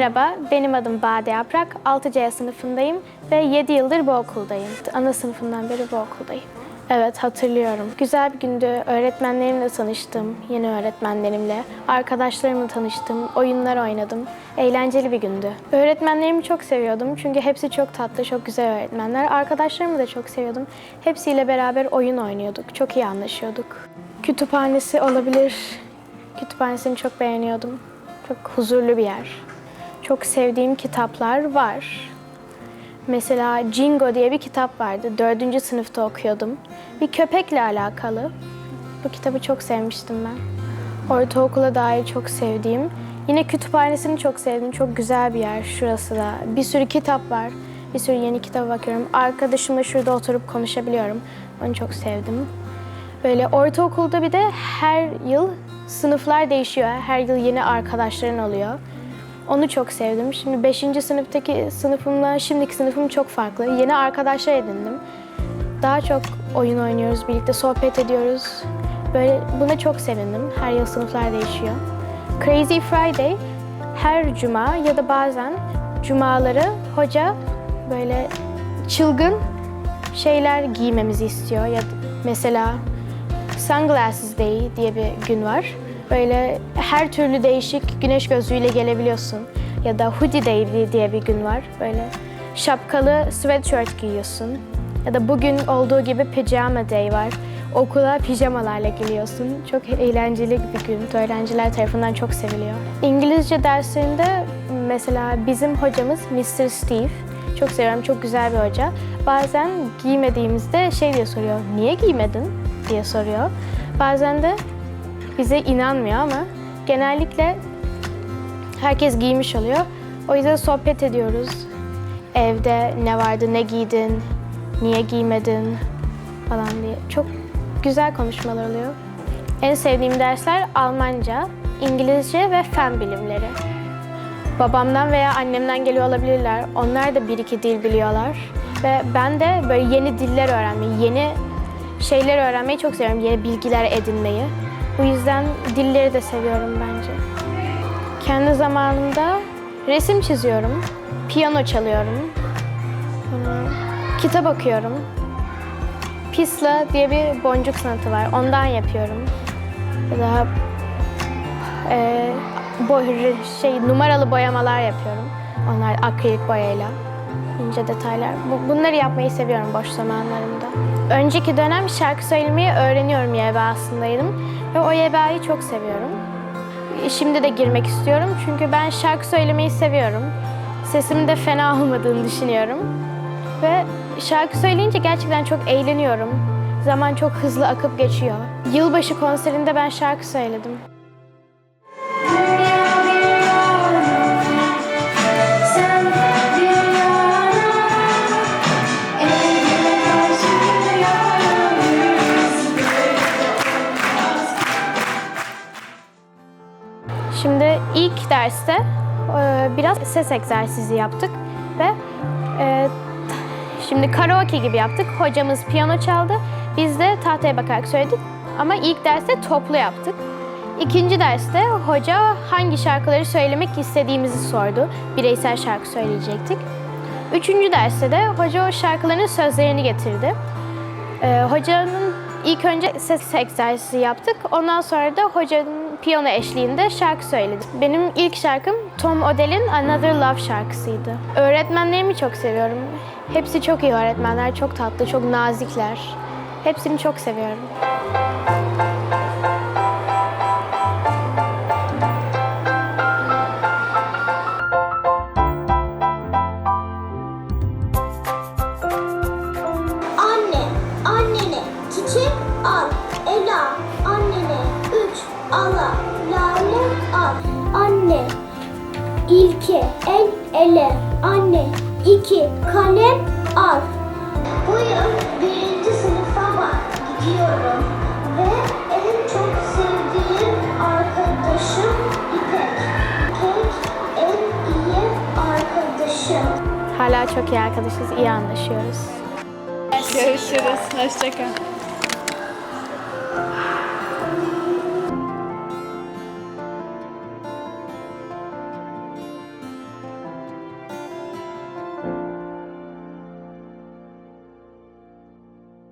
Merhaba, benim adım Bade Yaprak. 6C sınıfındayım ve 7 yıldır bu okuldayım. Ana sınıfından beri bu okuldayım. Evet, hatırlıyorum. Güzel bir gündü. Öğretmenlerimle tanıştım, yeni öğretmenlerimle. Arkadaşlarımla tanıştım, oyunlar oynadım. Eğlenceli bir gündü. Öğretmenlerimi çok seviyordum çünkü hepsi çok tatlı, çok güzel öğretmenler. Arkadaşlarımı da çok seviyordum. Hepsiyle beraber oyun oynuyorduk, çok iyi anlaşıyorduk. Kütüphanesi olabilir. Kütüphanesini çok beğeniyordum. Çok huzurlu bir yer. Çok sevdiğim kitaplar var. Mesela Jingo diye bir kitap vardı. Dördüncü sınıfta okuyordum. Bir köpekle alakalı. Bu kitabı çok sevmiştim ben. Ortaokula dair çok sevdiğim. Yine kütüphanesini çok sevdim. Çok güzel bir yer şurası da. Bir sürü kitap var. Bir sürü yeni kitap bakıyorum. Arkadaşımla şurada oturup konuşabiliyorum. Onu çok sevdim. Böyle ortaokulda bir de her yıl sınıflar değişiyor. Her yıl yeni arkadaşların oluyor. Onu çok sevdim. Şimdi 5. sınıftaki sınıfımla şimdiki sınıfım çok farklı. Yeni arkadaşlar edindim. Daha çok oyun oynuyoruz, birlikte sohbet ediyoruz. Böyle buna çok sevindim. Her yıl sınıflar değişiyor. Crazy Friday her cuma ya da bazen cumaları hoca böyle çılgın şeyler giymemizi istiyor. Ya mesela Sunglasses Day diye bir gün var. Böyle her türlü değişik güneş gözlüğüyle gelebiliyorsun. Ya da Hoodie Day diye bir gün var. Böyle şapkalı sweatshirt giyiyorsun. Ya da bugün olduğu gibi Pajama Day var. Okula pijamalarla geliyorsun. Çok eğlenceli bir gün. Öğrenciler tarafından çok seviliyor. İngilizce derslerinde mesela bizim hocamız Mr. Steve. Çok seviyorum, çok güzel bir hoca. Bazen giymediğimizde şey diye soruyor, niye giymedin diye soruyor. Bazen de bize inanmıyor ama genellikle herkes giymiş oluyor. O yüzden sohbet ediyoruz. Evde ne vardı, ne giydin, niye giymedin falan diye. Çok güzel konuşmalar oluyor. En sevdiğim dersler Almanca, İngilizce ve fen bilimleri. Babamdan veya annemden geliyor olabilirler. Onlar da bir iki dil biliyorlar. Ve ben de böyle yeni diller öğrenmeyi, yeni şeyler öğrenmeyi çok seviyorum. Yeni bilgiler edinmeyi. Bu yüzden dilleri de seviyorum bence. Kendi zamanımda resim çiziyorum. Piyano çalıyorum. Sonra kitap okuyorum. Pisla diye bir boncuk sanatı var. Ondan yapıyorum. Ya da e, boy, şey numaralı boyamalar yapıyorum. Onlar akrilik boyayla ince detaylar. Bu- bunları yapmayı seviyorum boş zamanlarımda. Önceki dönem şarkı söylemeyi öğreniyorum YBA'sındaydım ve o YBA'yı çok seviyorum. Şimdi de girmek istiyorum çünkü ben şarkı söylemeyi seviyorum. Sesimin de fena olmadığını düşünüyorum. Ve şarkı söyleyince gerçekten çok eğleniyorum. Zaman çok hızlı akıp geçiyor. Yılbaşı konserinde ben şarkı söyledim. Derste e, biraz ses egzersizi yaptık ve e, şimdi karaoke gibi yaptık. Hocamız piyano çaldı. Biz de tahtaya bakarak söyledik ama ilk derste toplu yaptık. İkinci derste hoca hangi şarkıları söylemek istediğimizi sordu. Bireysel şarkı söyleyecektik. Üçüncü derste de hoca o şarkıların sözlerini getirdi. Ee, hocanın ilk önce ses egzersizi yaptık. Ondan sonra da hocanın piyano eşliğinde şarkı söyledi. Benim ilk şarkım Tom Odell'in Another Love şarkısıydı. Öğretmenlerimi çok seviyorum. Hepsi çok iyi öğretmenler, çok tatlı, çok nazikler. Hepsini çok seviyorum. Anne, ilke el ele. Anne, iki kalem al. Bu yıl birinci sınıfa bak gidiyorum. Ve en çok sevdiğim arkadaşım İpek. İpek en iyi arkadaşım. Hala çok iyi arkadaşız, iyi anlaşıyoruz. Görüşürüz. Hoşçakal.